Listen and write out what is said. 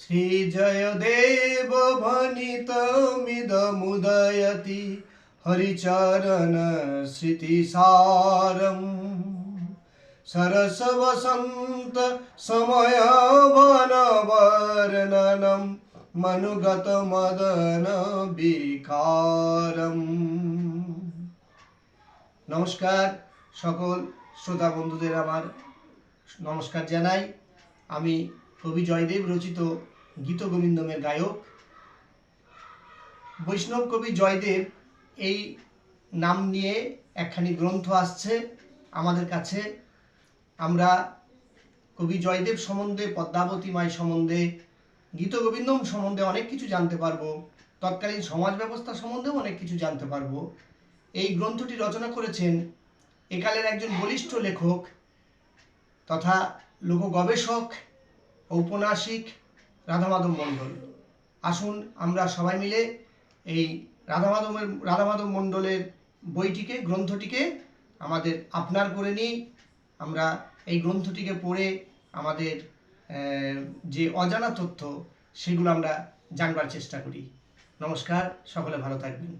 श्रीजयदेव भणितमिदमुदयति हरिचरण श्रुतिसारम् सरसवसन्त समयवनवर्णनं मनुगतमदन বিকারম নমস্কার সকল শ্রোতা বন্ধুদের আমার নমস্কার জানাই আমি কবি জয়দেব রচিত গীত গোবিন্দমের গায়ক। বৈষ্ণব কবি জয়দেব এই নাম নিয়ে একখানি গ্রন্থ আসছে আমাদের কাছে। আমরা কবি জয়দেব সম্বন্ধে পদ্মাবতী মাই সম্বন্ধে, গীত গোবিন্দম সম্বন্ধে অনেক কিছু জানতে পারব। তৎকালীন সমাজ ব্যবস্থা সম্বন্ধেও অনেক কিছু জানতে পারব। এই গ্রন্থটি রচনা করেছেন একালের একজন বলিষ্ঠ লেখক তথা লোক গবেষক ঔপন্যাসিক রাধামাধব মণ্ডল। আসুন আমরা সবাই মিলে এই রাধামাধবের, রাধামাধব মণ্ডলের বইটিকে, গ্রন্থটিকে আমাদের আপনার করে নিই। আমরা এই গ্রন্থটিকে পড়ে আমাদের যে অজানা তথ্য, সেগুলো আমরা জানবার চেষ্টা করি। নমস্কার, সকলে ভালো থাকবেন।